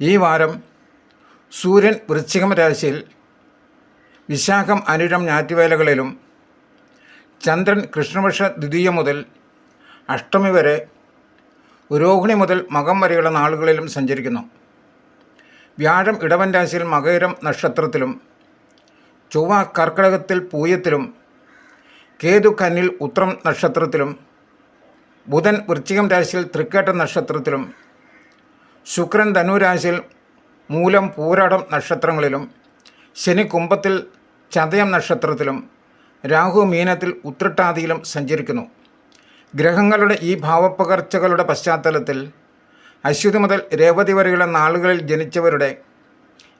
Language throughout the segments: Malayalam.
ഈ വാരം സൂര്യൻ വൃശ്ചികം രാശിയിൽ വിശാഖം അനുരം ഞാറ്റുവേലകളിലും ചന്ദ്രൻ കൃഷ്ണപക്ഷ ദ്വിതീയ മുതൽ അഷ്ടമി വരെ രോഹിണി മുതൽ മകം വരെയുള്ള നാളുകളിലും സഞ്ചരിക്കുന്നു. വ്യാഴം ഇടവൻ രാശിയിൽ മകയിരം നക്ഷത്രത്തിലും ചൊവ്വ കർക്കടകത്തിൽ പൂയത്തിലും കേതു കന്നിൽ ഉത്രം നക്ഷത്രത്തിലും ബുധൻ വൃശ്ചികം രാശിയിൽ തൃക്കേട്ട നക്ഷത്രത്തിലും ശുക്രൻ ധനുരാശിയിൽ മൂലം പൂരാടം നക്ഷത്രങ്ങളിലും ശനി കുംഭത്തിൽ ചതയം നക്ഷത്രത്തിലും രാഹു മീനത്തിൽ ഉത്രട്ടാതിയിലും സഞ്ചരിക്കുന്നു. ഗ്രഹങ്ങളുടെ ഈ ഭാവപ്പകർച്ചകളുടെ പശ്ചാത്തലത്തിൽ അശ്വതി മുതൽ രേവതി വരെയുള്ള നാളുകളിൽ ജനിച്ചവരുടെ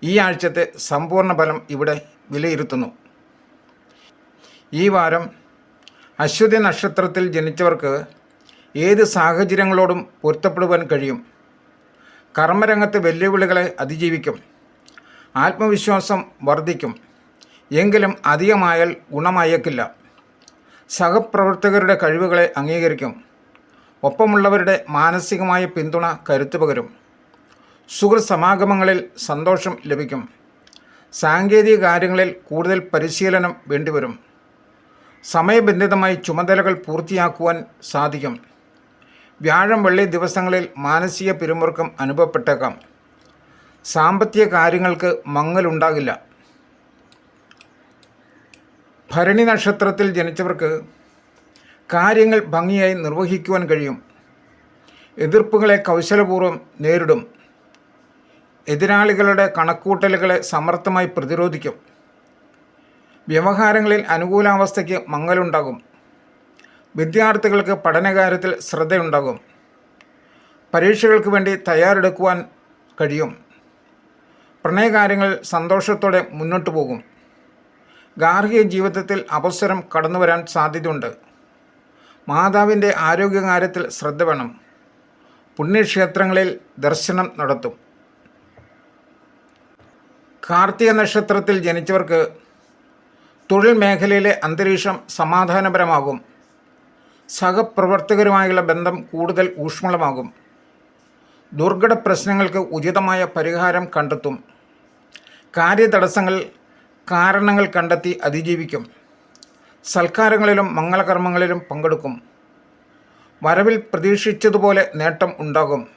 ഈ ആഴ്ചത്തെ സമ്പൂർണ ഫലം ഇവിടെ വിലയിരുത്തുന്നു. ഈ വാരം അശ്വതി നക്ഷത്രത്തിൽ ജനിച്ചവർക്ക് ഏത് സാഹചര്യങ്ങളോടും പൊരുത്തപ്പെടുവാൻ കഴിയും? കർമ്മരംഗത്തെ വെല്ലുവിളികളെ അതിജീവിക്കും. ആത്മവിശ്വാസം വർദ്ധിക്കും. എങ്കിലും അധികമായാൽ ഗുണമായേക്കില്ല. സഹപ്രവർത്തകരുടെ കഴിവുകളെ അംഗീകരിക്കും. ഒപ്പമുള്ളവരുടെ മാനസികമായ പിന്തുണ കരുത്തു പകരും. സുഹൃത് സമാഗമങ്ങളിൽ സന്തോഷം ലഭിക്കും. സാങ്കേതിക കാര്യങ്ങളിൽ കൂടുതൽ പരിശീലനം വേണ്ടിവരും. സമയബന്ധിതമായി ചുമതലകൾ പൂർത്തിയാക്കുവാൻ സാധിക്കും. വ്യാഴം വെള്ളി ദിവസങ്ങളിൽ മാനസിക പിരിമുറുക്കം അനുഭവപ്പെട്ടേക്കാം. സാമ്പത്തിക കാര്യങ്ങൾക്ക് മങ്ങലുണ്ടാകില്ല. ഭരണി നക്ഷത്രത്തിൽ ജനിച്ചവർക്ക് കാര്യങ്ങൾ ഭംഗിയായി നിർവഹിക്കുവാൻ കഴിയും. എതിർപ്പുകളെ കൗശലപൂർവം നേരിടും. എതിരാളികളുടെ കണക്കൂട്ടലുകളെ സമർത്ഥമായി പ്രതിരോധിക്കും. വ്യവഹാരങ്ങളിൽ അനുകൂലാവസ്ഥയ്ക്ക് മങ്ങലുണ്ടാകും. വിദ്യാർത്ഥികൾക്ക് പഠനകാര്യത്തിൽ ശ്രദ്ധയുണ്ടാകും. പരീക്ഷകൾക്ക് വേണ്ടി തയ്യാറെടുക്കുവാൻ കഴിയും. പ്രണയകാര്യങ്ങൾ സന്തോഷത്തോടെ മുന്നോട്ട് പോകും. ഗാർഹിക ജീവിതത്തിൽ അവസരം കടന്നു വരാൻ സാധ്യതയുണ്ട്. മാതാവിന്റെ ആരോഗ്യകാര്യത്തിൽ ശ്രദ്ധ വേണം. പുണ്യക്ഷേത്രങ്ങളിൽ ദർശനം നടത്തും. കാർത്തിക നക്ഷത്രത്തിൽ ജനിച്ചവർക്ക് തൊഴിൽ മേഖലയിലെ അന്തരീക്ഷം സമാധാനപരമാകും. സഹപ്രവർത്തകരുമായുള്ള ബന്ധം കൂടുതൽ ഊഷ്മളമാകും. ദുർഘട പ്രശ്നങ്ങൾക്ക് ഉചിതമായ പരിഹാരം കണ്ടെത്തും. കാര്യതടസ്സങ്ങൾ കാരണങ്ങൾ കണ്ടെത്തി അതിജീവിക്കും. സൽക്കാരങ്ങളിലും മംഗളകർമ്മങ്ങളിലും പങ്കെടുക്കും. വരവിൽ പ്രതീക്ഷിച്ചതുപോലെ നേട്ടം ഉണ്ടാകും.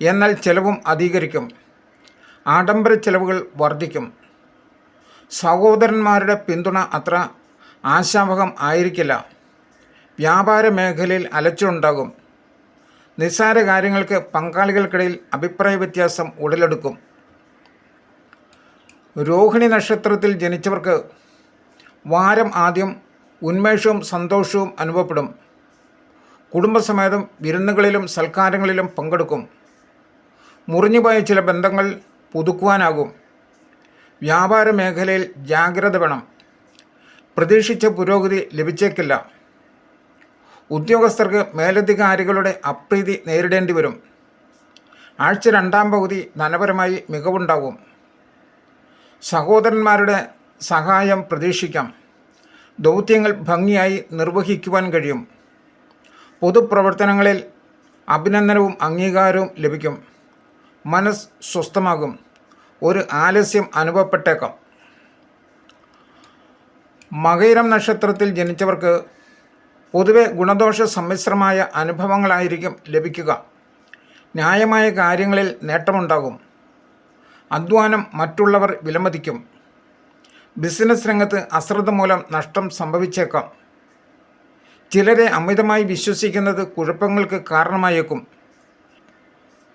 എന്നാൽ ചെലവും അധികരിക്കും. ആഡംബര ചെലവുകൾ വർദ്ധിക്കും. സഹോദരന്മാരുടെ പിന്തുണ അത്ര ആശാവഹം ആയിരിക്കില്ല. വ്യാപാര മേഖലയിൽ അലച്ചുണ്ടാകും നിസ്സാര കാര്യങ്ങൾക്ക് പങ്കാളികൾക്കിടയിൽ അഭിപ്രായ വ്യത്യാസം ഉടലെടുക്കും. രോഹിണി നക്ഷത്രത്തിൽ ജനിച്ചവർക്ക് വാരം ആദ്യം ഉന്മേഷവും സന്തോഷവും അനുഭവപ്പെടും. കുടുംബസമേതം വിരുന്നുകളിലും സൽക്കാരങ്ങളിലും പങ്കെടുക്കും. മുറിഞ്ഞുപോയ ചില ബന്ധങ്ങൾ പുതുക്കുവാനാകും. വ്യാപാര മേഖലയിൽ ജാഗ്രത വേണം. പ്രതീക്ഷിച്ച പുരോഗതി ലഭിച്ചേക്കില്ല. ഉദ്യോഗസ്ഥർക്ക് മേലധികാരികളുടെ അപ്രീതി നേരിടേണ്ടി വരും. ആഴ്ച രണ്ടാം പകുതി ധനപരമായി മികവുണ്ടാകും സഹോദരന്മാരുടെ സഹായം പ്രതീക്ഷിക്കാം. ദൗത്യങ്ങൾ ഭംഗിയായി നിർവഹിക്കുവാൻ കഴിയും. പൊതുപ്രവർത്തനങ്ങളിൽ അഭിനന്ദനവും അംഗീകാരവും ലഭിക്കും. മനസ്സ് സ്വസ്ഥമാകും. ഒരു ആലസ്യം അനുഭവപ്പെട്ടേക്കാം. മകയിരം നക്ഷത്രത്തിൽ ജനിച്ചവർക്ക് പൊതുവെ ഗുണദോഷ സമ്മിശ്രമായ അനുഭവങ്ങളായിരിക്കും ലഭിക്കുക. ന്യായമായ കാര്യങ്ങളിൽ നേട്ടമുണ്ടാകും. അധ്വാനം മറ്റുള്ളവർ വിലമതിക്കും. ബിസിനസ് രംഗത്ത് അശ്രദ്ധ മൂലം നഷ്ടം സംഭവിച്ചേക്കാം. ചിലരെ അമിതമായി വിശ്വസിക്കുന്നത് കുഴപ്പങ്ങൾക്ക് കാരണമായേക്കും.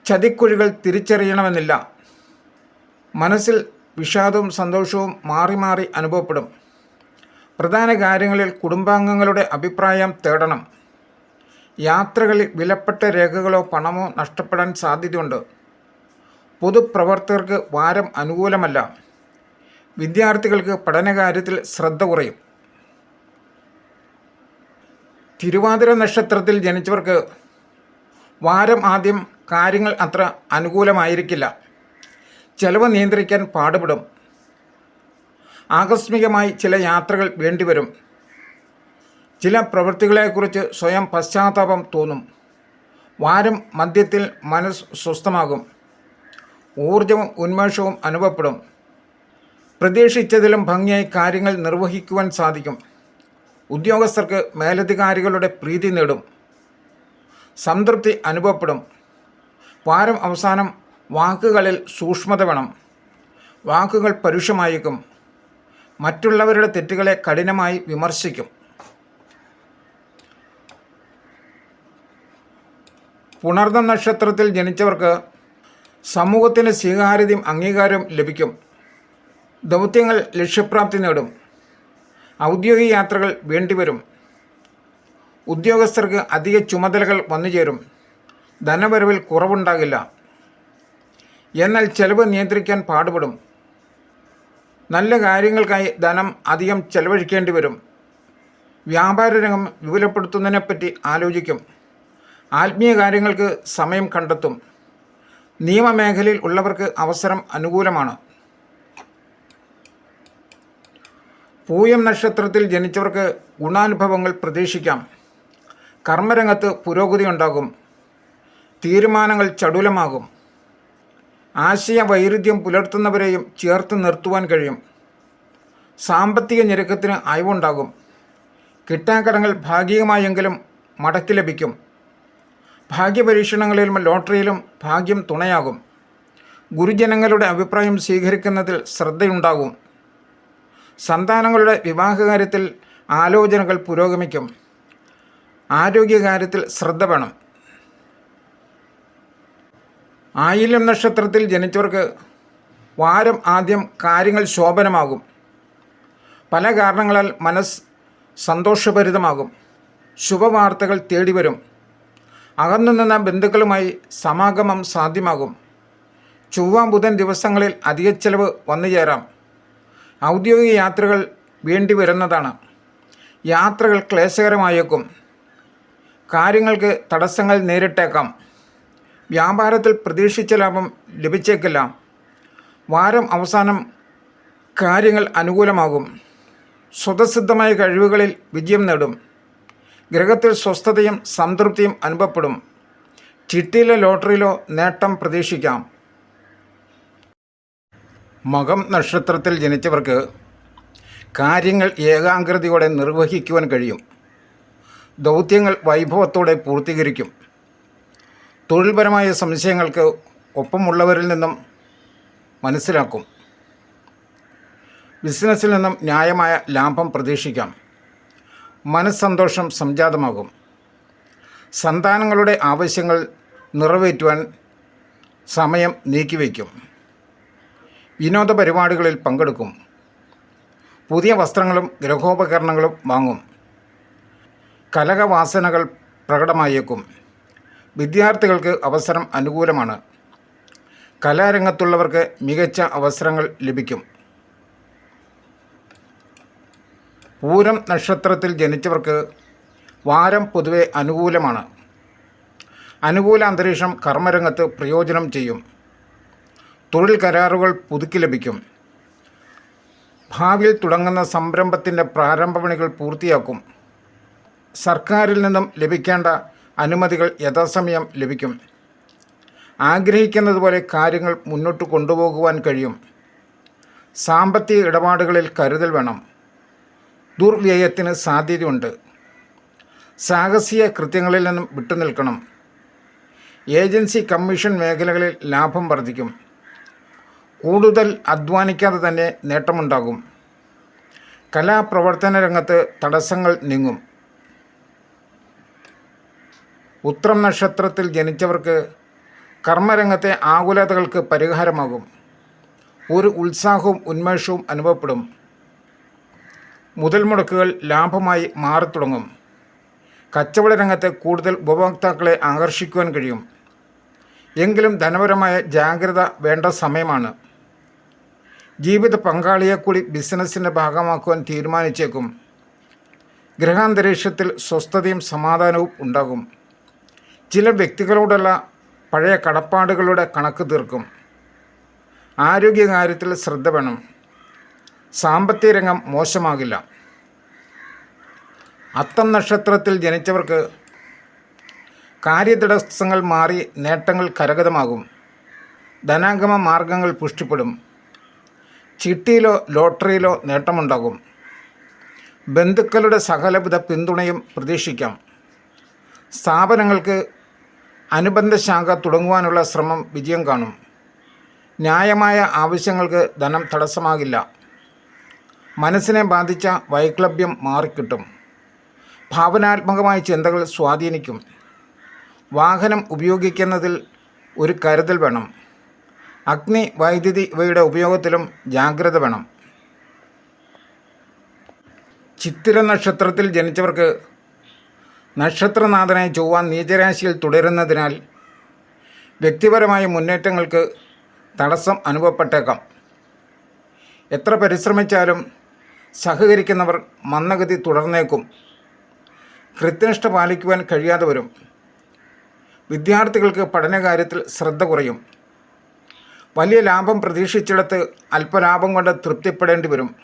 ചതിക്കുഴികൾ തിരിച്ചറിയണമെന്നില്ല. മനസ്സിൽ വിഷാദവും സന്തോഷവും മാറി മാറി അനുഭവപ്പെടും. പ്രധാന കാര്യങ്ങളിൽ കുടുംബാംഗങ്ങളുടെ അഭിപ്രായം തേടണം. യാത്രകളിൽ വിലപ്പെട്ട രേഖകളോ പണമോ നഷ്ടപ്പെടാൻ സാധ്യതയുണ്ട്. പൊതുപ്രവർത്തകർക്ക് വാരം അനുകൂലമല്ല. വിദ്യാർത്ഥികൾക്ക് പഠനകാര്യത്തിൽ ശ്രദ്ധ കുറയും. തിരുവാതിര നക്ഷത്രത്തിൽ ജനിച്ചവർക്ക് വാരം ആദ്യം കാര്യങ്ങൾ അത്ര അനുകൂലമായിരിക്കില്ല. ചെലവ് നിയന്ത്രിക്കാൻ പാടുപെടും. ആകസ്മികമായി ചില യാത്രകൾ വേണ്ടിവരും. ചില പ്രവൃത്തികളെക്കുറിച്ച് സ്വയം പശ്ചാത്താപം തോന്നും. വാരം മദ്യത്തിൽ മനസ്സ് സ്വസ്ഥമാകും. ഊർജവും ഉന്മേഷവും അനുഭവപ്പെടും. പ്രതീക്ഷിച്ചതിലും ഭംഗിയായി കാര്യങ്ങൾ നിർവഹിക്കുവാൻ സാധിക്കും. ഉദ്യോഗസ്ഥർക്ക് മേലധികാരികളുടെ പ്രീതി നേടും. സംതൃപ്തി അനുഭവപ്പെടും. വാരം അവസാനം വാക്കുകളിൽ സൂക്ഷ്മത വേണം. വാക്കുകൾ പരുഷമായിരിക്കും മറ്റുള്ളവരുടെ തെറ്റുകളെ കഠിനമായി വിമർശിക്കും. പുണർന്ന നക്ഷത്രത്തിൽ ജനിച്ചവർക്ക് സമൂഹത്തിന് സ്വീകാര്യതയും അംഗീകാരവും ലഭിക്കും. ദൗത്യങ്ങൾ ലക്ഷ്യപ്രാപ്തി നേടും. ഔദ്യോഗിക യാത്രകൾ വേണ്ടിവരും. ഉദ്യോഗസ്ഥർക്ക് അധിക ചുമതലകൾ വന്നുചേരും. ധനവരവിൽ കുറവുണ്ടാകില്ല. എന്നാൽ ചെലവ് നിയന്ത്രിക്കാൻ പാടുപെടും. നല്ല കാര്യങ്ങൾക്കായി ധനം അധികം ചെലവഴിക്കേണ്ടി വരും. വ്യാപാര രംഗം വിപുലപ്പെടുത്തുന്നതിനെപ്പറ്റി ആലോചിക്കും. ആത്മീയ കാര്യങ്ങൾക്ക് സമയം കണ്ടെത്തും. നിയമമേഖലയിൽ ഉള്ളവർക്ക് അവസരം അനുകൂലമാണ്. പൂയം നക്ഷത്രത്തിൽ ജനിച്ചവർക്ക് ഗുണാനുഭവങ്ങൾ പ്രതീക്ഷിക്കാം. കർമ്മരംഗത്ത് പുരോഗതി ഉണ്ടാകും തീരുമാനങ്ങൾ ചടുലമാകും. ആശയ വൈരുദ്ധ്യം പുലർത്തുന്നവരെയും ചേർത്ത് നിർത്തുവാൻ കഴിയും. സാമ്പത്തിക ഞെരുക്കത്തിന് അയവുണ്ടാകും. കിട്ടാക്കടങ്ങൾ ഭാഗികമായെങ്കിലും മടക്കി ലഭിക്കും. ഭാഗ്യപരീക്ഷണങ്ങളിലും ലോട്ടറിയിലും ഭാഗ്യം തുണയാകും. ഗുരുജനങ്ങളുടെ അഭിപ്രായം സ്വീകരിക്കുന്നതിൽ ശ്രദ്ധയുണ്ടാകും. സന്താനങ്ങളുടെ വിവാഹകാര്യത്തിൽ ആലോചനകൾ പുരോഗമിക്കും. ആരോഗ്യകാര്യത്തിൽ ശ്രദ്ധ വേണം. ആയില്യം നക്ഷത്രത്തിൽ ജനിച്ചവർക്ക് വാരം ആദ്യം കാര്യങ്ങൾ ശോഭനമാകും. പല കാരണങ്ങളാൽ മനസ്സ് സന്തോഷഭരിതമാകും. ശുഭവാർത്തകൾ തേടിവരും. അകന്നു നിന്ന ബന്ധുക്കളുമായി സമാഗമം സാധ്യമാകും. ചൊവ്വ ബുധൻ ദിവസങ്ങളിൽ അധിക ചെലവ് വന്നു ചേരാം. ഔദ്യോഗിക യാത്രകൾ വേണ്ടി വരുന്നതാണ്. യാത്രകൾ ക്ലേശകരമായേക്കും. കാര്യങ്ങൾക്ക് തടസ്സങ്ങൾ നേരിട്ടേക്കാം. വ്യാപാരത്തിൽ പ്രതീക്ഷിച്ച ലാഭം ലഭിച്ചേക്കില്ല. വാരം അവസാനം കാര്യങ്ങൾ അനുകൂലമാകും. സ്വതസിദ്ധമായ കഴിവുകളിൽ വിജയം നേടും. ഗ്രഹത്തിൽ സ്വസ്ഥതയും സംതൃപ്തിയും അനുഭവപ്പെടും. ചിട്ടിയിലോ ലോട്ടറിയിലോ നേട്ടം പ്രതീക്ഷിക്കാം. മകം നക്ഷത്രത്തിൽ ജനിച്ചവർക്ക് കാര്യങ്ങൾ ഏകാഗ്രതയോടെ നിർവഹിക്കുവാൻ കഴിയും. ദൗത്യങ്ങൾ വൈഭവത്തോടെ പൂർത്തീകരിക്കും. തൊഴിൽപരമായ സംശയങ്ങൾക്ക് ഒപ്പമുള്ളവരിൽ നിന്നും മനസ്സിലാക്കും. ബിസിനസ്സിൽ നിന്നും ന്യായമായ ലാഭം പ്രതീക്ഷിക്കാം. മനസ്സന്തോഷം സംജാതമാകും. സന്താനങ്ങളുടെ ആവശ്യങ്ങൾ നിറവേറ്റുവാൻ സമയം നീക്കിവയ്ക്കും. വിനോദ പരിപാടികളിൽ പങ്കെടുക്കും. പുതിയ വസ്ത്രങ്ങളും ഗൃഹോപകരണങ്ങളും വാങ്ങും. കലകവാസനകൾ പ്രകടമായേക്കും. വിദ്യാർത്ഥികൾക്ക് അവസരം അനുകൂലമാണ്. കലാരംഗത്തുള്ളവർക്ക് മികച്ച അവസരങ്ങൾ ലഭിക്കും. പൂരം നക്ഷത്രത്തിൽ ജനിച്ചവർക്ക് വാരം പൊതുവെ അനുകൂലമാണ്. അനുകൂല അന്തരീക്ഷം കർമ്മരംഗത്ത് പ്രയോജനം ചെയ്യും. തൊഴിൽ കരാറുകൾ പുതുക്കി ലഭിക്കും. ഭാവിയിൽ തുടങ്ങുന്ന സംരംഭത്തിന്റെ പ്രാരംഭ പണികൾ പൂർത്തിയാക്കും. സർക്കാരിൽ നിന്നും ലഭിക്കേണ്ട അനുമതികൾ യഥാസമയം ലഭിക്കും. ആഗ്രഹിക്കുന്നതുപോലെ കാര്യങ്ങൾ മുന്നോട്ട് കൊണ്ടുപോകുവാൻ കഴിയും. സാമ്പത്തിക ഇടപാടുകളിൽ കരുതൽ വേണം. ദുർവ്യയത്തിന് സാധ്യതയുണ്ട്. സാഹസിക കൃത്യങ്ങളിൽ നിന്നും വിട്ടുനിൽക്കണം. ഏജൻസി കമ്മീഷൻ മേഖലകളിൽ ലാഭം വർദ്ധിക്കും. കൂടുതൽ അധ്വാനിക്കാതെ തന്നെ നേട്ടമുണ്ടാകും. കലാപ്രവർത്തന രംഗത്ത് തടസ്സങ്ങൾ നീങ്ങും. ഉത്രം നക്ഷത്രത്തിൽ ജനിച്ചവർക്ക് കർമ്മരംഗത്തെ ആകുലതകൾക്ക് പരിഹാരമാകും. ഒരു ഉത്സാഹവും ഉന്മേഷവും അനുഭവപ്പെടും. മുതൽ മുടക്കുകൾ ലാഭമായി മാറിത്തുടങ്ങും. കച്ചവട രംഗത്തെ കൂടുതൽ ഉപഭോക്താക്കളെ ആകർഷിക്കുവാൻ കഴിയും. എങ്കിലും ധനപരമായ ജാഗ്രത വേണ്ട സമയമാണ്. ജീവിത പങ്കാളിയെ കൂടി ബിസിനസ്സിന്റെ ഭാഗമാക്കുവാൻ തീരുമാനിച്ചേക്കും. ഗ്രഹാന്തരീക്ഷത്തിൽ സ്വസ്ഥതയും സമാധാനവും ഉണ്ടാകും. ചില വ്യക്തികളോടുള്ള പഴയ കടപ്പാടുകളുടെ കണക്ക് തീർക്കും. ആരോഗ്യകാര്യത്തിൽ ശ്രദ്ധ വേണം. സാമ്പത്തിക രംഗം മോശമാകില്ല. അത്തം നക്ഷത്രത്തിൽ ജനിച്ചവർക്ക് കാര്യതടസ്സങ്ങൾ മാറി നേട്ടങ്ങൾ കരഗതമാകും. ധനാഗമ മാർഗങ്ങൾ പുഷ്ടിപ്പെടും. ചിട്ടിയിലോ ലോട്ടറിയിലോ നേട്ടമുണ്ടാകും. ബന്ധുക്കളുടെ സകലവിധ പിന്തുണയും പ്രതീക്ഷിക്കാം. സ്ഥാപനങ്ങൾക്ക് അനുബന്ധ ശാഖ തുടങ്ങുവാനുള്ള ശ്രമം വിജയം കാണും. ന്യായമായ ആവശ്യങ്ങൾക്ക് ധനം തടസ്സമാകില്ല. മനസ്സിനെ ബാധിച്ച വൈക്ലഭ്യം മാറിക്കിട്ടും. ഭാവനാത്മകമായ ചിന്തകൾ സ്വാധീനിക്കും. വാഹനം ഉപയോഗിക്കുന്നതിൽ ഒരു കരുതൽ വേണം. അഗ്നി വൈദ്യുതി ഇവയുടെ ഉപയോഗത്തിലും ജാഗ്രത വേണം. ചിത്തിര നക്ഷത്രത്തിൽ ജനിച്ചവർക്ക് നക്ഷത്രനാഥനായ ചൊവ്വ നീചരാശിയിൽ തുടരുന്നതിനാൽ വ്യക്തിപരമായ മുന്നേറ്റങ്ങൾക്ക് തടസ്സം അനുഭവപ്പെട്ടേക്കാം. എത്ര പരിശ്രമിച്ചാലും സഹകരിക്കുന്നവർ മന്ദഗതി തുടർന്നേക്കും. കൃത്യനിഷ്ഠ പാലിക്കുവാൻ കഴിയാതെ വരും. വിദ്യാർത്ഥികൾക്ക് പഠനകാര്യത്തിൽ ശ്രദ്ധ കുറയും. വലിയ ലാഭം പ്രതീക്ഷിച്ചിടത്ത് അല്പലാഭം കൊണ്ട് തൃപ്തിപ്പെടേണ്ടി വരും.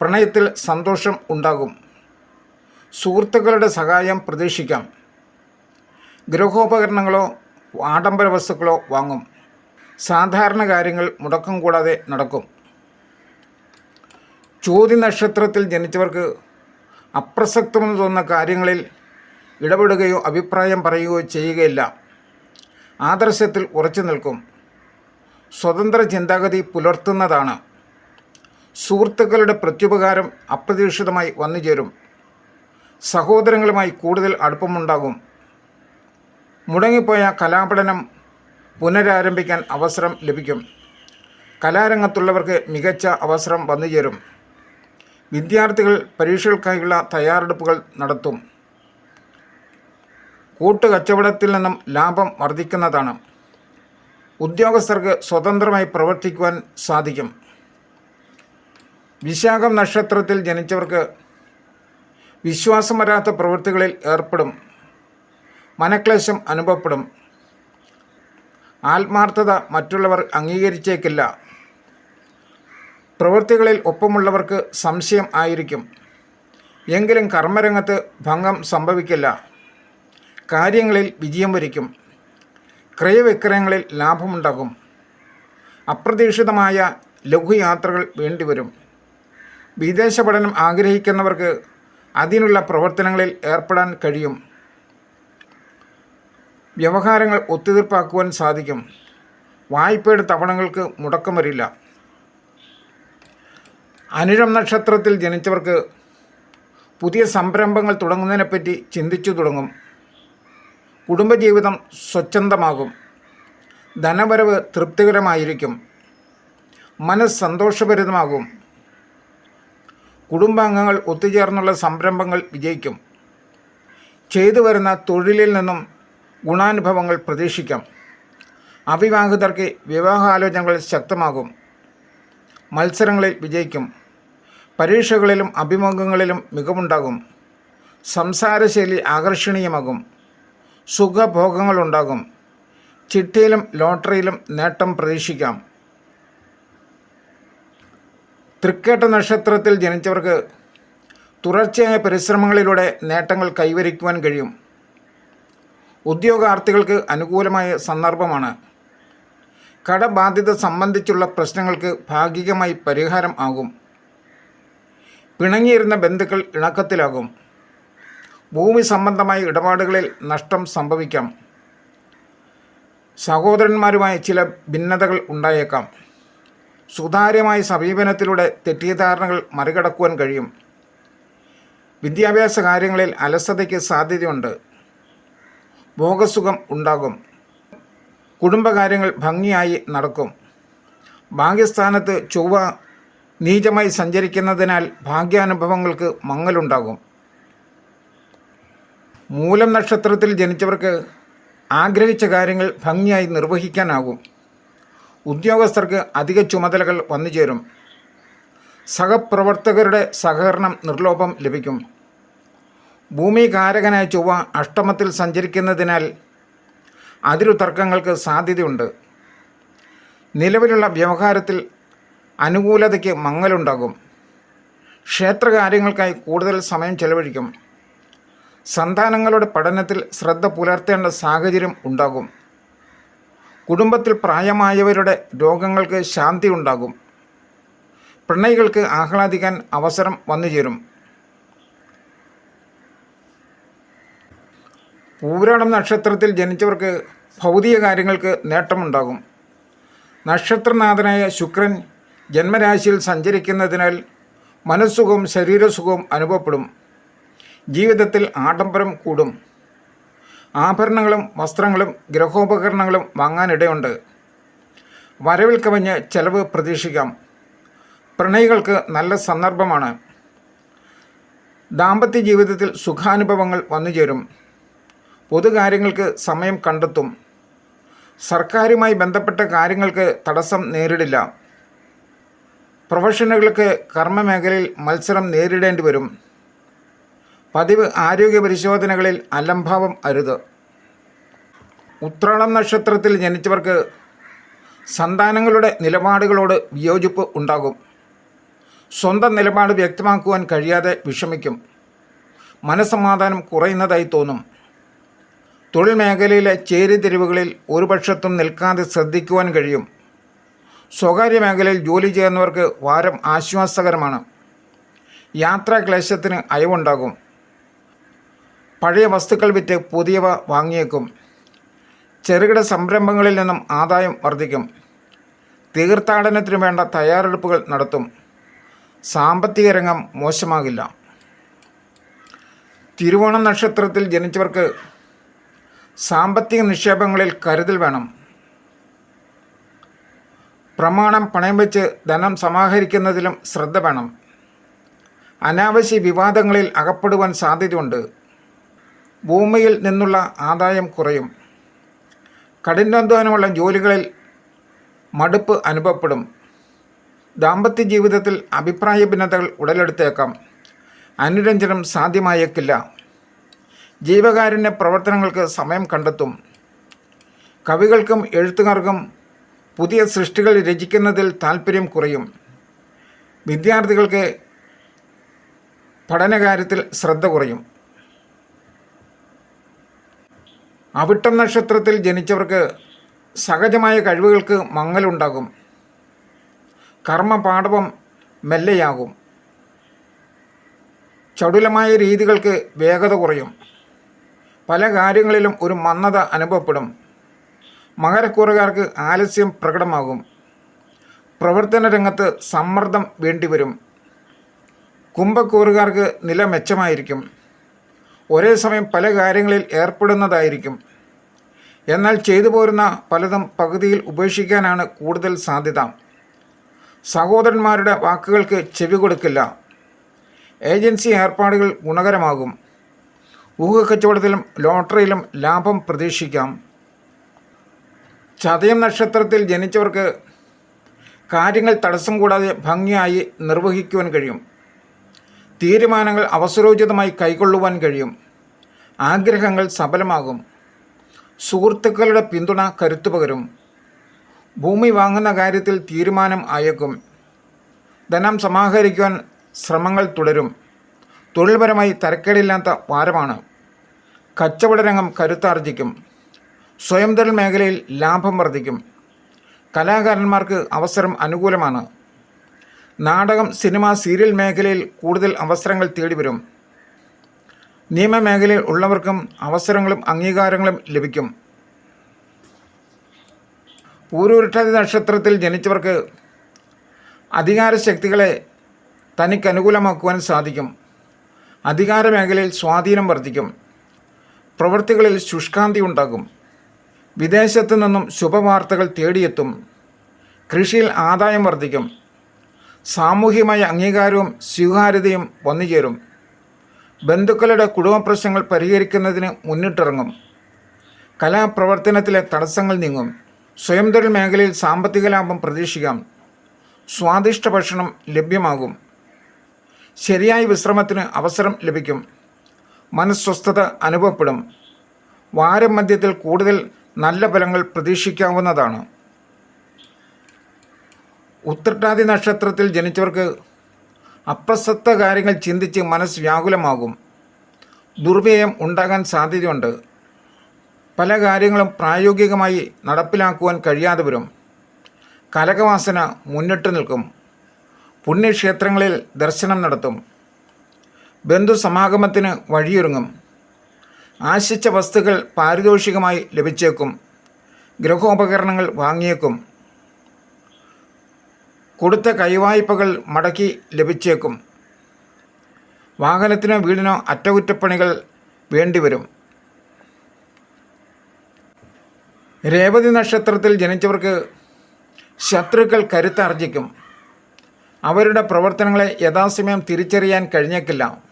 പ്രണയത്തിൽ സന്തോഷം ഉണ്ടാകും. സുഹൃത്തുക്കളുടെ സഹായം പ്രതീക്ഷിക്കാം. ഗൃഹോപകരണങ്ങളോ ആഡംബര വസ്തുക്കളോ വാങ്ങും. സാധാരണ കാര്യങ്ങൾ മുടക്കം കൂടാതെ നടക്കും. ചോദ്യ നക്ഷത്രത്തിൽ ജനിച്ചവർക്ക് അപ്രസക്തമെന്ന് തോന്നുന്ന കാര്യങ്ങളിൽ ഇടപെടുകയോ അഭിപ്രായം പറയുകയോ ചെയ്യുകയില്ല. ആദർശത്തിൽ ഉറച്ചു നിൽക്കും. സ്വതന്ത്ര ചിന്താഗതി പുലർത്തുന്നതാണ്. സുഹൃത്തുക്കളുടെ പ്രത്യുപകാരം അപ്രതീക്ഷിതമായി വന്നുചേരും. സഹോദരങ്ങളുമായി കൂടുതൽ അടുപ്പമുണ്ടാകും. മുടങ്ങിപ്പോയ കലാപഠനം പുനരാരംഭിക്കാൻ അവസരം ലഭിക്കും. കലാരംഗത്തുള്ളവർക്ക് മികച്ച അവസരം വന്നുചേരും വിദ്യാർത്ഥികൾ പരീക്ഷകൾക്കായുള്ള തയ്യാറെടുപ്പുകൾ നടത്തും. കൂട്ടുകച്ചവടത്തിൽ നിന്നും ലാഭം വർദ്ധിക്കുന്നതാണ്. ഉദ്യോഗസ്ഥർക്ക് സ്വതന്ത്രമായി പ്രവർത്തിക്കുവാൻ സാധിക്കും. വിശാഖം നക്ഷത്രത്തിൽ ജനിച്ചവർക്ക് വിശ്വാസം വരാത്ത പ്രവൃത്തികളിൽ ഏർപ്പെടും. മനക്ലേശം അനുഭവപ്പെടും. ആത്മാർത്ഥത മറ്റുള്ളവർ അംഗീകരിച്ചേക്കില്ല. പ്രവൃത്തികളിൽ ഒപ്പമുള്ളവർക്ക് സംശയം ആയിരിക്കും. എങ്കിലും കർമ്മരംഗത്ത് ഭംഗം സംഭവിക്കില്ല. കാര്യങ്ങളിൽ വിജയം വരിക്കും. ക്രയവിക്രയങ്ങളിൽ ലാഭമുണ്ടാകും. അപ്രതീക്ഷിതമായ ലഘുയാത്രകൾ വേണ്ടിവരും. വിദേശ പഠനം ആഗ്രഹിക്കുന്നവർക്ക് അതിനുള്ള പ്രവർത്തനങ്ങളിൽ ഏർപ്പെടാൻ കഴിയും. വ്യവഹാരങ്ങൾ ഒത്തുതീർപ്പാക്കുവാൻ സാധിക്കും. വായ്പയുടെ തവണകൾക്ക് മുടക്കം വരില്ല. അനുരം നക്ഷത്രത്തിൽ ജനിച്ചവർക്ക് പുതിയ സംരംഭങ്ങൾ തുടങ്ങുന്നതിനെപ്പറ്റി ചിന്തിച്ചു തുടങ്ങും. കുടുംബജീവിതം സ്വച്ഛന്തമാകും. ധനവരവ് തൃപ്തികരമായിരിക്കും. മനസ്സ് സന്തോഷഭരിതമാകും. കുടുംബാംഗങ്ങൾ ഒത്തുചേർന്നുള്ള സംരംഭങ്ങൾ വിജയിക്കും. ചെയ്തു വരുന്ന തൊഴിലിൽ നിന്നും ഗുണാനുഭവങ്ങൾ പ്രതീക്ഷിക്കാം. അവിവാഹിതർക്ക് വിവാഹാലോചനകൾ ശക്തമാകും. മത്സരങ്ങളിൽ വിജയിക്കും. പരീക്ഷകളിലും അഭിമുഖങ്ങളിലും മികവുണ്ടാകും. സംസാരശൈലി ആകർഷണീയമാകും. സുഖഭോഗങ്ങളുണ്ടാകും. ചിട്ടിയിലും ലോട്ടറിയിലും നേട്ടം പ്രതീക്ഷിക്കാം. തൃക്കേട്ട നക്ഷത്രത്തിൽ ജനിച്ചവർക്ക് തുടർച്ചയായ പരിശ്രമങ്ങളിലൂടെ നേട്ടങ്ങൾ കൈവരിക്കുവാൻ കഴിയും. ഉദ്യോഗാർത്ഥികൾക്ക് അനുകൂലമായ സന്ദർഭമാണ്. കടബാധ്യത സംബന്ധിച്ചുള്ള പ്രശ്നങ്ങൾക്ക് ഭാഗികമായി പരിഹാരം ആകും. പിണങ്ങിയിരുന്ന ബന്ധുക്കൾ ഇണക്കത്തിലാകും. ഭൂമി സംബന്ധമായ ഇടപാടുകളിൽ നഷ്ടം സംഭവിക്കാം. സഹോദരന്മാരുമായി ചില ഭിന്നതകൾ ഉണ്ടായേക്കാം. സുതാര്യമായ സമീപനത്തിലൂടെ തെറ്റിദ്ധാരണകൾ മറികടക്കുവാൻ കഴിയും. വിദ്യാഭ്യാസ കാര്യങ്ങളിൽ അലസതയ്ക്ക് സാധ്യതയുണ്ട്. ഭോഗസുഖം ഉണ്ടാകും. കുടുംബകാര്യങ്ങൾ ഭംഗിയായി നടക്കും. ഭാഗ്യസ്ഥാനത്ത് ചൊവ്വ നീചമായി സഞ്ചരിക്കുന്നതിനാൽ ഭാഗ്യാനുഭവങ്ങൾക്ക് മങ്ങലുണ്ടാകും. മൂലം നക്ഷത്രത്തിൽ ജനിച്ചവർക്ക് ആഗ്രഹിച്ച കാര്യങ്ങൾ ഭംഗിയായി നിർവഹിക്കാനാകും. ഉദ്യോഗസ്ഥർക്ക് അധിക ചുമതലകൾ വന്നു ചേരും. സഹപ്രവർത്തകരുടെ സഹകരണം നിർലോഭം ലഭിക്കും. ഭൂമികാരകനായ ചൊവ്വ അഷ്ടമത്തിൽ സഞ്ചരിക്കുന്നതിനാൽ അതിരു തർക്കങ്ങൾക്ക് സാധ്യതയുണ്ട്. നിലവിലുള്ള വ്യവഹാരത്തിൽ അനുകൂലതയ്ക്ക് മങ്ങലുണ്ടാകും. ക്ഷേത്രകാര്യങ്ങൾക്കായി കൂടുതൽ സമയം ചെലവഴിക്കും. സന്താനങ്ങളുടെ പഠനത്തിൽ ശ്രദ്ധ പുലർത്തേണ്ട സാഹചര്യം ഉണ്ടാകും. കുടുംബത്തിൽ പ്രായമായവരുടെ രോഗങ്ങൾക്ക് ശാന്തി ഉണ്ടാകും. പ്രണയികൾക്ക് ആഹ്ലാദിക്കാൻ അവസരം വന്നുചേരും പൂരാടം നക്ഷത്രത്തിൽ ജനിച്ചവർക്ക് ഭൗതിക കാര്യങ്ങൾക്ക് നേട്ടമുണ്ടാകും. നക്ഷത്രനാഥനായ ശുക്രൻ ജന്മരാശിയിൽ സഞ്ചരിക്കുന്നതിനാൽ മനസ്സുഖവും ശരീരസുഖവും അനുഭവപ്പെടും. ജീവിതത്തിൽ ആഡംബരം കൂടും. ആഭരണങ്ങളും വസ്ത്രങ്ങളും ഗൃഹോപകരണങ്ങളും വാങ്ങാനിടയുണ്ട്. വരവിൽ കവിഞ്ഞ് ചെലവ് പ്രതീക്ഷിക്കാം. പ്രണയികൾക്ക് നല്ല സന്ദർഭമാണ്. ദാമ്പത്യ ജീവിതത്തിൽ സുഖാനുഭവങ്ങൾ വന്നുചേരും. പൊതുകാര്യങ്ങൾക്ക് സമയം കണ്ടെത്തും. സർക്കാരുമായി ബന്ധപ്പെട്ട കാര്യങ്ങൾക്ക് തടസ്സം നേരിടില്ല. പ്രൊഫഷണലുകൾക്ക് കർമ്മമേഖലയിൽ മത്സരം നേരിടേണ്ടി വരും പതിവ് ആരോഗ്യ പരിശോധനകളിൽ അലംഭാവം അരുത്. ഉത്രാളം നക്ഷത്രത്തിൽ ജനിച്ചവർക്ക് സന്താനങ്ങളുടെ നിലപാടുകളോട് വിയോജിപ്പ് ഉണ്ടാകും. സ്വന്തം നിലപാട് വ്യക്തമാക്കുവാൻ കഴിയാതെ വിഷമിക്കും. മനസമാധാനം കുറയുന്നതായി തോന്നും. തൊഴിൽ മേഖലയിലെ ചേരിതിരിവുകളിൽ ഒരു പക്ഷത്തും നിൽക്കാതെ ശ്രദ്ധിക്കുവാൻ കഴിയും. സ്വകാര്യ മേഖലയിൽ ജോലി ചെയ്യുന്നവർക്ക് വാരം ആശ്വാസകരമാണ്. യാത്രാ ക്ലേശത്തിന് അയവുണ്ടാകും. പഴയ വസ്തുക്കൾ വിറ്റ് പുതിയവ വാങ്ങിയേക്കും. ചെറുകിട സംരംഭങ്ങളിൽ നിന്നും ആദായം വർദ്ധിക്കും. തീർത്ഥാടനത്തിന് വേണ്ട തയ്യാറെടുപ്പുകൾ നടത്തും. സാമ്പത്തിക രംഗം മോശമാകില്ല. തിരുവോണം നക്ഷത്രത്തിൽ ജനിച്ചവർക്ക് സാമ്പത്തിക നിക്ഷേപങ്ങളിൽ കരുതൽ വേണം. പ്രമാണം പണയം വെച്ച് ധനം സമാഹരിക്കുന്നതിലും ശ്രദ്ധ വേണം. അനാവശ്യ വിവാദങ്ങളിൽ അകപ്പെടുവാൻ സാധ്യതയുണ്ട്. ഭൂമിയിൽ നിന്നുള്ള ആദായം കുറയും. കഠിനാധ്വാനമുള്ള ജോലികളിൽ മടുപ്പ് അനുഭവപ്പെടും. ദാമ്പത്യ ജീവിതത്തിൽ അഭിപ്രായ ഭിന്നതകൾ ഉടലെടുത്തേക്കാം. അനുരഞ്ജനം സാധ്യമായേക്കില്ല. ജീവകാരുണ്യ പ്രവർത്തനങ്ങൾക്ക് സമയം കണ്ടെത്തും. കവികൾക്കും എഴുത്തുകാർക്കും പുതിയ സൃഷ്ടികൾ രചിക്കുന്നതിൽ താൽപ്പര്യം കുറയും. വിദ്യാർത്ഥികൾക്ക് പഠനകാര്യത്തിൽ ശ്രദ്ധ കുറയും. അവിട്ടം നക്ഷത്രത്തിൽ ജനിച്ചവർക്ക് സഹജമായ കഴിവുകൾക്ക് മങ്ങലുണ്ടാകും. കർമ്മപാഠവം മെല്ലെയാകും. ചടുലമായ രീതികൾക്ക് വേഗത കുറയും. പല കാര്യങ്ങളിലും ഒരു മന്ദത അനുഭവപ്പെടും. മകരക്കൂറുകാർക്ക് ആലസ്യം പ്രകടമാകും. പ്രവർത്തന രംഗത്ത് സമ്മർദ്ദം വേണ്ടിവരും. കുംഭക്കൂറുകാർക്ക് നില മെച്ചമായിരിക്കും. ഒരേ സമയം പല കാര്യങ്ങളിൽ ഏർപ്പെടുന്നതായിരിക്കും. എന്നാൽ ചെയ്തു പോരുന്ന പലതും പകുതിയിൽ ഉപേക്ഷിക്കാനാണ് കൂടുതൽ സാധ്യത. സഹോദരന്മാരുടെ വാക്കുകൾക്ക് ചെവി കൊടുക്കില്ല. ഏജൻസി ഏർപ്പാടുകൾ ഗുണകരമാകും. ഊഹക്കച്ചവടത്തിലും ലോട്ടറിയിലും ലാഭം പ്രതീക്ഷിക്കാം. ചതയം നക്ഷത്രത്തിൽ ജനിച്ചവർക്ക് കാര്യങ്ങൾ തടസ്സം കൂടാതെ ഭംഗിയായി നിർവഹിക്കുവാൻ കഴിയും. തീരുമാനങ്ങൾ അവസരോചിതമായി കൈക്കൊള്ളുവാൻ കഴിയും. ആഗ്രഹങ്ങൾ സഫലമാകും സുഹൃത്തുക്കളുടെ പിന്തുണ കരുത്തു പകരും. ഭൂമി വാങ്ങുന്ന കാര്യത്തിൽ തീരുമാനം ആയേക്കും. ധനം സമാഹരിക്കുവാൻ ശ്രമങ്ങൾ തുടരും. തൊഴിൽപരമായി തരക്കേടില്ലാത്ത വാരമാണ്. കച്ചവട രംഗം കരുത്താർജിക്കും. സ്വയം തൊഴിൽ മേഖലയിൽ ലാഭം വർദ്ധിക്കും. കലാകാരന്മാർക്ക് അവസരം അനുകൂലമാണ്. നാടകം സിനിമ സീരിയൽ മേഖലയിൽ കൂടുതൽ അവസരങ്ങൾ തേടിവരും. നിയമമേഖലയിൽ ഉള്ളവർക്കും അവസരങ്ങളും അംഗീകാരങ്ങളും ലഭിക്കും. പൂരൂരുട്ടാതി നക്ഷത്രത്തിൽ ജനിച്ചവർക്ക് അധികാരശക്തികളെ തനിക്ക് അനുകൂലമാക്കുവാൻ സാധിക്കും. അധികാര മേഖലയിൽ സ്വാധീനം വർദ്ധിക്കും. പ്രവൃത്തികളിൽ ശുഷ്കാന്തി ഉണ്ടാകും. വിദേശത്തു നിന്നും ശുഭവാർത്തകൾ തേടിയെത്തും. കൃഷിയിൽ ആദായം വർദ്ധിക്കും. സാമൂഹികമായ അംഗീകാരവും സ്വീകാര്യതയും വന്നുചേരും. ബന്ധുക്കളുടെ കുടുംബ പ്രശ്നങ്ങൾ പരിഹരിക്കുന്നതിന് മുന്നിട്ടിറങ്ങും. കലാപ്രവർത്തനത്തിലെ തടസ്സങ്ങൾ നീങ്ങും. സ്വയം തൊഴിൽ മേഖലയിൽ സാമ്പത്തിക ലാഭം പ്രതീക്ഷിക്കാം. സ്വാദിഷ്ട ഭക്ഷണം ലഭ്യമാകും. ശരിയായ വിശ്രമത്തിന് അവസരം ലഭിക്കും. മനസ്വസ്ഥത അനുഭവപ്പെടും. വാരം മധ്യത്തിൽ കൂടുതൽ നല്ല ഫലങ്ങൾ പ്രതീക്ഷിക്കാവുന്നതാണ്. ഉത്രട്ടാതി നക്ഷത്രത്തിൽ ജനിച്ചവർക്ക് അപ്രസക്ത കാര്യങ്ങൾ ചിന്തിച്ച് മനസ്സ് വ്യാകുലമാകും. ദുർവ്യയം ഉണ്ടാകാൻ സാധ്യതയുണ്ട്. പല കാര്യങ്ങളും പ്രായോഗികമായി നടപ്പിലാക്കുവാൻ കഴിയാതെ വരും. കലകവാസന മുന്നിട്ട് നിൽക്കും. പുണ്യക്ഷേത്രങ്ങളിൽ ദർശനം നടത്തും. ബന്ധുസമാഗമത്തിന് വഴിയൊരുങ്ങും. ആശിച്ച വസ്തുക്കൾ പാരിതോഷികമായി ലഭിച്ചേക്കും. ഗൃഹോപകരണങ്ങൾ വാങ്ങിയേക്കും. കൊടുത്ത കൈവായ്പകൾ മടക്കി ലഭിച്ചേക്കും. വാഹനത്തിനോ വീടിനോ അറ്റകുറ്റപ്പണികൾ വേണ്ടിവരും. രേവതി നക്ഷത്രത്തിൽ ജനിച്ചവർക്ക് ശത്രുക്കൾ കരുത്താർജിക്കും. അവരുടെ പ്രവർത്തനങ്ങളെ യഥാസമയം തിരിച്ചറിയാൻ കഴിഞ്ഞേക്കില്ല.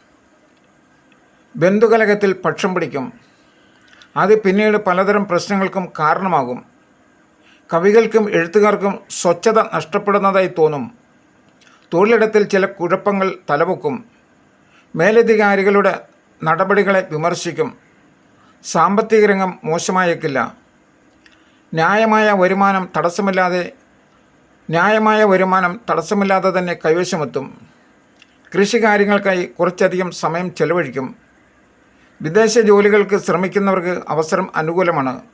ബന്ധുകലകത്തിൽ പക്ഷം പിടിക്കും. അത് പിന്നീട് പലതരം പ്രശ്നങ്ങൾക്കും കാരണമാകും. കവികൾക്കും എഴുത്തുകാർക്കും സ്വച്ഛത നഷ്ടപ്പെടുന്നതായി തോന്നും. തൊഴിലിടത്തിൽ ചില കുഴപ്പങ്ങൾ തലപൊക്കും മേലധികാരികളുടെ നടപടികളെ വിമർശിക്കും. സാമ്പത്തിക രംഗം മോശമായേക്കില്ല. ന്യായമായ വരുമാനം തടസ്സമില്ലാതെ ന്യായമായ വരുമാനം തടസ്സമില്ലാതെ തന്നെ കൈവശമെത്തും. കൃഷികാര്യങ്ങൾക്കായി കുറച്ചധികം സമയം ചെലവഴിക്കും. വിദേശ ജോലികൾക്ക് ശ്രമിക്കുന്നവർക്ക് അവസരം അനുകൂലമാണ്.